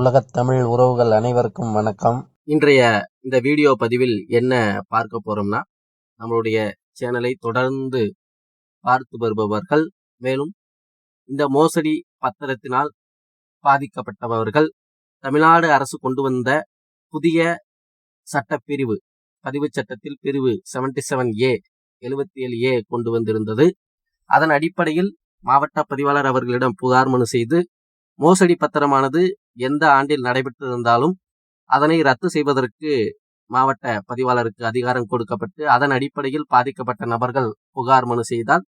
உலகத் தமிழ் உறவுகள் அனைவருக்கும் வணக்கம். இன்றைய இந்த வீடியோ பதிவில் என்ன பார்க்க போறோம்னா நம்மளுடைய சேனலை தொடர்ந்து பார்த்து வருபவர்கள் மேலும் இந்த மோசடி பத்திரத்தினால் பாதிக்கப்பட்டவர்கள் தமிழ்நாடு அரசு கொண்டு வந்த புதிய சட்டப்பிரிவு பதிவு சட்டத்தில் பிரிவு செவன்டி செவன் ஏ எழுபத்தி ஏழு ஏ கொண்டு வந்திருந்தது. அதன் அடிப்படையில் மாவட்ட பதிவாளர் அவர்களிடம் புகார் மனு செய்து மோசடி பத்திரமானது எந்த ஆண்டில் நடைபெற்றிருந்தாலும் அதனை ரத்து செய்வதற்கு மாவட்ட பதிவாளருக்கு அதிகாரம் கொடுக்கப்பட்டு அதன் அடிப்படையில் பாதிக்கப்பட்ட நபர்கள் புகார் மனு செய்தால்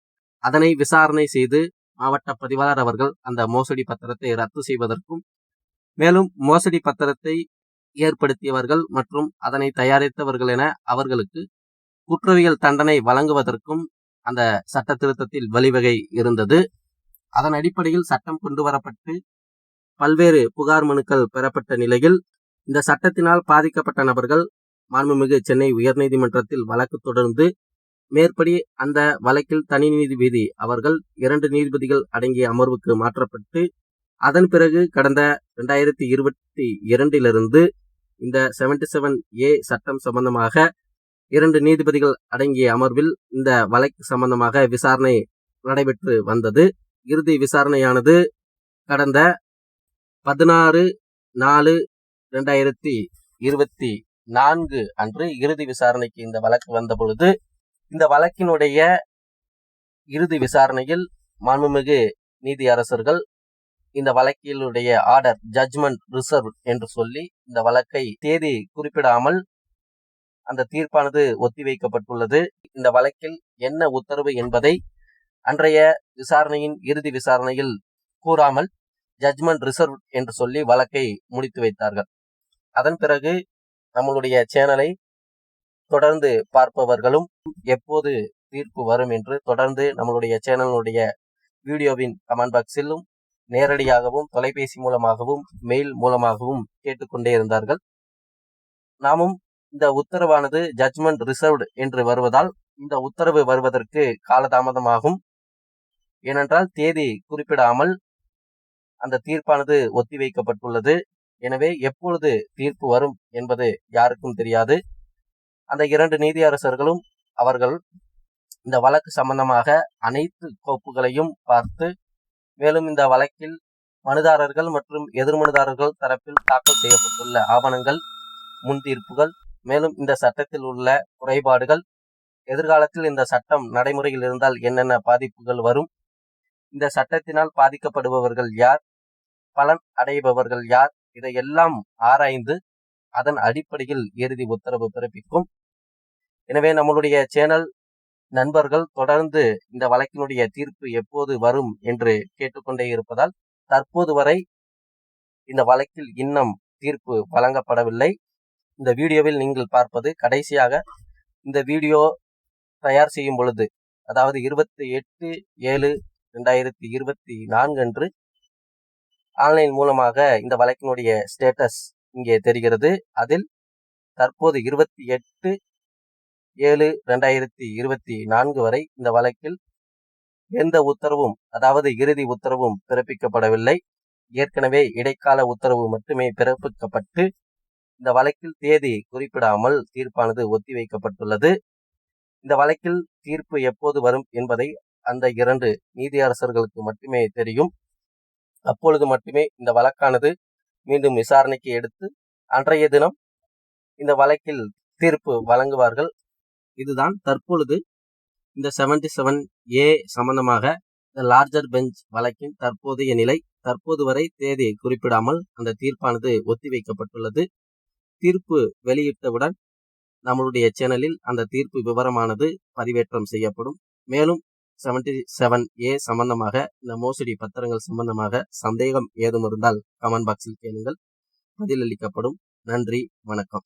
அதனை விசாரணை செய்து மாவட்ட பதிவாளர் அவர்கள் அந்த மோசடி பத்திரத்தை ரத்து செய்வதற்கும் மேலும் மோசடி பத்திரத்தை ஏற்படுத்தியவர்கள் மற்றும் அதனை தயாரித்தவர்கள் என அவர்களுக்கு குற்றவியல் தண்டனை வழங்குவதற்கும் அந்த சட்ட திருத்தத்தில் வழிவகை இருந்தது. அதன் அடிப்படையில் சட்டம் கொண்டு வரப்பட்டு பல்வேறு புகார் மனுக்கள் பெறப்பட்ட நிலையில் இந்த சட்டத்தினால் பாதிக்கப்பட்ட நபர்கள் மாண்புமிகு சென்னை உயர்நீதிமன்றத்தில் வழக்கு தொடர்ந்து மேற்படி அந்த வழக்கில் தனி நீதிபதி அவர்கள் இரண்டு நீதிபதிகள் அடங்கிய அமர்வுக்கு மாற்றப்பட்டு அதன் பிறகு கடந்த ரெண்டாயிரத்தி இருபத்தி இரண்டிலிருந்து இந்த செவன்டி செவன் ஏ சட்டம் சம்பந்தமாக இரண்டு நீதிபதிகள் அடங்கிய அமர்வில் இந்த வழக்கு சம்பந்தமாக விசாரணை நடைபெற்று வந்தது. இறுதி விசாரணையானது கடந்த பதினாறு நாலு ரெண்டாயிரத்தி இருபத்தி நான்கு அன்று இறுதி விசாரணைக்கு இந்த வழக்கு வந்த பொழுது இந்த வழக்கினுடைய இறுதி விசாரணையில் மாண்புமிகு நீதி அரசர்கள் இந்த வழக்கிலுடைய ஆர்டர் ஜட்ஜ்மெண்ட் ரிசர்வ் என்று சொல்லி இந்த வழக்கை தேதி குறிப்பிடாமல் அந்த தீர்ப்பானது ஒத்திவைக்கப்பட்டுள்ளது. இந்த வழக்கில் என்ன உத்தரவு என்பதை அன்றைய விசாரணையின் இறுதி விசாரணையில் கூறாமல் ஜட்ஜ்மெண்ட் ரிசர்வ் என்று சொல்லி வழக்கை முடித்து வைத்தார்கள். அதன் பிறகு நம்மளுடைய சேனலை தொடர்ந்து பார்ப்பவர்களும் எப்போது தீர்ப்பு வரும் என்று தொடர்ந்து நம்மளுடைய சேனலுடைய வீடியோவின் கமெண்ட் பாக்ஸிலும் நேரடியாகவும் தொலைபேசி மூலமாகவும் மெயில் மூலமாகவும் கேட்டுக்கொண்டே இருந்தார்கள். நாமும் இந்த உத்தரவானது ஜட்ஜ்மெண்ட் ரிசர்வ்டு என்று வருவதால் இந்த உத்தரவு வருவதற்கு காலதாமதமாகும். ஏனென்றால் தேதி குறிப்பிடாமல் அந்த தீர்ப்பானது ஒத்திவைக்கப்பட்டுள்ளது. எனவே எப்பொழுது தீர்ப்பு வரும் என்பது யாருக்கும் தெரியாது. அந்த இரண்டு நீதியரசர்களும் அவர்கள் இந்த வழக்கு சம்பந்தமாக அனைத்து கோப்புகளையும் பார்த்து மேலும் இந்த வழக்கில் மனுதாரர்கள் மற்றும் எதிர்மனுதாரர்கள் தரப்பில் தாக்கல் செய்யப்பட்டுள்ள ஆவணங்கள் முன்தீர்ப்புகள் மேலும் இந்த சட்டத்தில் உள்ள குறைபாடுகள் எதிர்காலத்தில் இந்த சட்டம் நடைமுறையில் இருந்தால் என்னென்ன பாதிப்புகள் வரும் இந்த சட்டத்தினால் பாதிக்கப்படுபவர்கள் யார் பலன் அடைபவர்கள் யார்? இதையெல்லாம் ஆராய்ந்து அதன் அடிப்படையில் இறுதி உத்தரவு பிறப்பிக்கும். எனவே நம்மளுடைய சேனல் நண்பர்கள் தொடர்ந்து இந்த வழக்கினுடைய தீர்ப்பு எப்போது வரும் என்று கேட்டுக்கொண்டே இருப்பதால் தற்போது வரை இந்த வழக்கில் இன்னும் தீர்ப்பு வழங்கப்படவில்லை. இந்த வீடியோவில் நீங்கள் பார்ப்பது கடைசியாக இந்த வீடியோ தயார் செய்யும் பொழுது அதாவது இருபத்தி எட்டு ஏழு ரெண்டாயிரத்தி இருபத்தி நான்கு அன்று ஆன்லைன் மூலமாக இந்த வழக்கினுடைய ஸ்டேட்டஸ் இங்கே தெரிகிறது. அதில் தற்போது இருபத்தி எட்டு ஏழு ரெண்டாயிரத்தி இருபத்தி நான்கு வரை இந்த வழக்கில் எந்த உத்தரவும் அதாவது இறுதி உத்தரவும் பிறப்பிக்கப்படவில்லை. ஏற்கனவே இடைக்கால உத்தரவு மட்டுமே பிறப்பிக்கப்பட்டு இந்த வழக்கில் தேதி குறிப்பிடாமல் தீர்ப்பானது ஒத்திவைக்கப்பட்டுள்ளது. இந்த வழக்கில் தீர்ப்பு எப்போது வரும் என்பதை அந்த இரண்டு நீதியரசர்களுக்கு மட்டுமே தெரியும். அப்பொழுது மட்டுமே இந்த வழக்கானது மீண்டும் விசாரணைக்கு எடுத்து அன்றைய தினம் இந்த வழக்கில் தீர்ப்பு வழங்குவார்கள். இதுதான் தற்பொழுது இந்த செவன்டி செவன் ஏ சம்பந்தமாக இந்த லார்ஜர் பெஞ்ச் வழக்கின் தற்போதைய நிலை. தற்போது வரை தேதி குறிப்பிடாமல் அந்த தீர்ப்பானது ஒத்திவைக்கப்பட்டுள்ளது தீர்ப்பு வெளியிட்டவுடன் நம்மளுடைய சேனலில் அந்த தீர்ப்பு விவரமானது பதிவேற்றம் செய்யப்படும். மேலும் செவன்டி செவன் ஏ சம்பந்தமாக இந்த மோசடி பத்திரங்கள் சம்பந்தமாக சந்தேகம் ஏதும் இருந்தால் கமெண்ட் பாக்ஸில் கேளுங்கள். பதிலளிக்கப்படும். நன்றி. வணக்கம்.